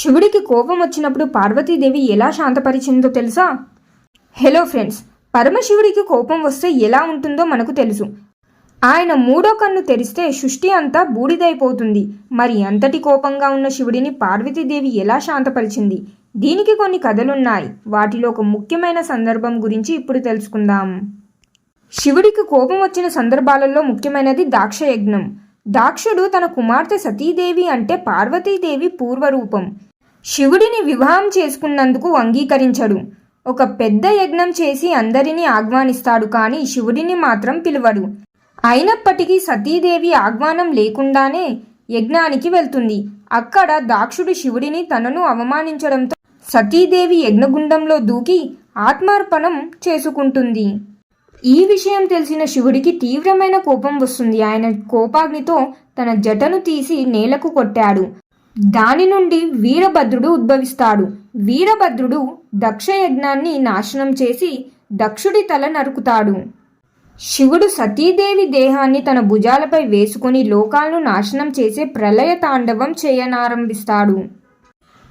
శివుడికి కోపం వచ్చినప్పుడు పార్వతీదేవి ఎలా శాంతపరిచిందో తెలుసా? హలో ఫ్రెండ్స్ పరమశివుడికి కోపం వస్తే ఎలా ఉంటుందో మనకు తెలుసు. ఆయన మూడో కన్ను తెరిస్తే సృష్టి అంతా బూడిదైపోతుంది. మరి అంతటి కోపంగా ఉన్న శివుడిని పార్వతీదేవి ఎలా శాంతపరిచింది? దీనికి కొన్ని కథలున్నాయి. వాటిలో ఒక ముఖ్యమైన సందర్భం గురించి ఇప్పుడు తెలుసుకుందాం. శివుడికి కోపం వచ్చిన సందర్భాలలో ముఖ్యమైనది దాక్షయజ్ఞం. దాక్షుడు తన కుమార్తె సతీదేవి అంటే పార్వతీదేవి పూర్వరూపం. శివుడిని వివాహం చేసుకున్నందుకు అంగీకరించడు. ఒక పెద్ద యజ్ఞం చేసి అందరినీ ఆహ్వానిస్తాడు కానీ శివుడిని మాత్రం పిలువడు. అయినప్పటికీ సతీదేవి ఆహ్వానం లేకుండానే యజ్ఞానికి వెళ్తుంది. అక్కడ దాక్షుడు శివుడిని తనను అవమానించడంతో సతీదేవి యజ్ఞగుండంలో దూకి ఆత్మార్పణం చేసుకుంటుంది. ఈ విషయం తెలిసిన శివుడికి తీవ్రమైన కోపం వస్తుంది. ఆయన కోపాగ్నితో తన జటను తీసి నేలకు కొట్టాడు. దాని నుండి వీరభద్రుడు ఉద్భవిస్తాడు. వీరభద్రుడు దక్షయజ్ఞాన్ని నాశనం చేసి దక్షుడి తల నరుకుతాడు. శివుడు సతీదేవి దేహాన్ని తన భుజాలపై వేసుకొని లోకాలను నాశనం చేసే ప్రళయ తాండవం చేయనారంభిస్తాడు.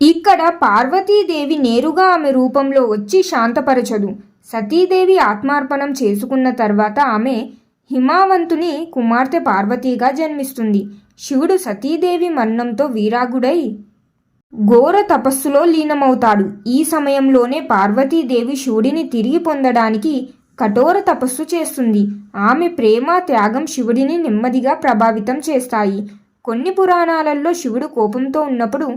ఇక్కడ పార్వతీదేవి నేరుగా ఆమె రూపంలో వచ్చి శాంతపరచదు. సతీదేవి ఆత్మార్పణం చేసుకున్న తర్వాత ఆమె హిమావంతుని కుమార్తె పార్వతీగా జన్మిస్తుంది. శివుడు సతీదేవి మరణంతో వీరాగుడై ఘోర తపస్సులో లీనమవుతాడు. ఈ సమయంలోనే పార్వతీదేవి శివుడిని తిరిగి పొందడానికి కఠోర తపస్సు చేస్తుంది. ఆమె ప్రేమ త్యాగం శివుడిని నెమ్మదిగా ప్రభావితం చేస్తాయి. కొన్ని పురాణాలలో శివుడు కోపంతో ఉన్నప్పుడు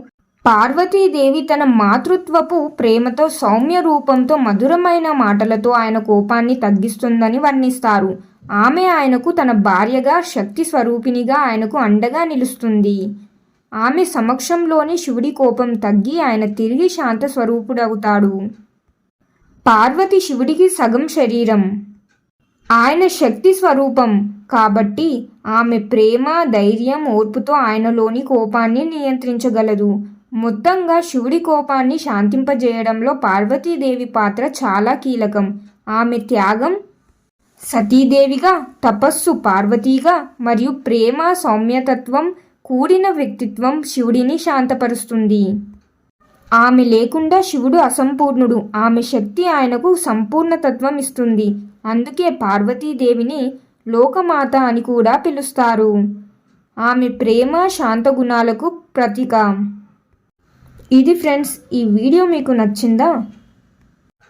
పార్వతీదేవి తన మాతృత్వపు ప్రేమతో సౌమ్య రూపంతో మధురమైన మాటలతో ఆయన కోపాన్ని తగ్గిస్తుందని వర్ణిస్తారు. ఆమె ఆయనకు తన భార్యగా శక్తి స్వరూపిణిగా ఆయనకు అండగా నిలుస్తుంది. ఆమె సమక్షంలోని శివుడి కోపం తగ్గి ఆయన తిరిగి శాంత స్వరూపుడవుతాడు. పార్వతి శివుడికి సగం శరీరం. ఆయన శక్తి స్వరూపం. కాబట్టి ఆమె ప్రేమ ధైర్యం ఓర్పుతో ఆయనలోని కోపాన్ని నియంత్రించగలదు. మొత్తంగా శివుడి కోపాన్ని శాంతింపజేయడంలో పార్వతీదేవి పాత్ర చాలా కీలకం. ఆమె త్యాగం సతీదేవిగా తపస్సు పార్వతీగా మరియు ప్రేమ సౌమ్యతత్వం కూడిన వ్యక్తిత్వం శివుడిని శాంతపరుస్తుంది. ఆమె లేకుండా శివుడు అసంపూర్ణుడు. ఆమె శక్తి ఆయనకు సంపూర్ణతత్వం ఇస్తుంది. అందుకే పార్వతీదేవిని లోకమాత అని కూడా పిలుస్తారు. ఆమె ప్రేమ శాంత గుణాలకు ప్రతీక. ఇది ఫ్రెండ్స్ ఈ వీడియో మీకు నచ్చిందా?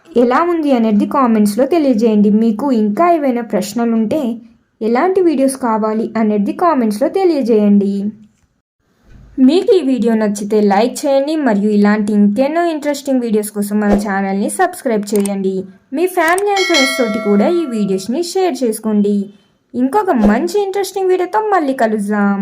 ఎలా ఉంది అనేది కామెంట్స్లో తెలియజేయండి. మీకు ఇంకా ఏవైనా ప్రశ్నలు ఉంటే ఎలాంటి వీడియోస్ కావాలి అనేది కామెంట్స్లో తెలియజేయండి. మీకు ఈ వీడియో నచ్చితే లైక్ చేయండి మరియు ఇలాంటి ఇంకెన్నో ఇంట్రెస్టింగ్ వీడియోస్ కోసం మన ఛానల్ని సబ్స్క్రైబ్ చేయండి. మీ ఫ్యామిలీ అండ్ ఫ్రెండ్స్ తోటి కూడా ఈ వీడియోస్ని షేర్ చేసుకోండి. ఇంకొక మంచి ఇంట్రెస్టింగ్ వీడియోతో మళ్ళీ కలుద్దాం.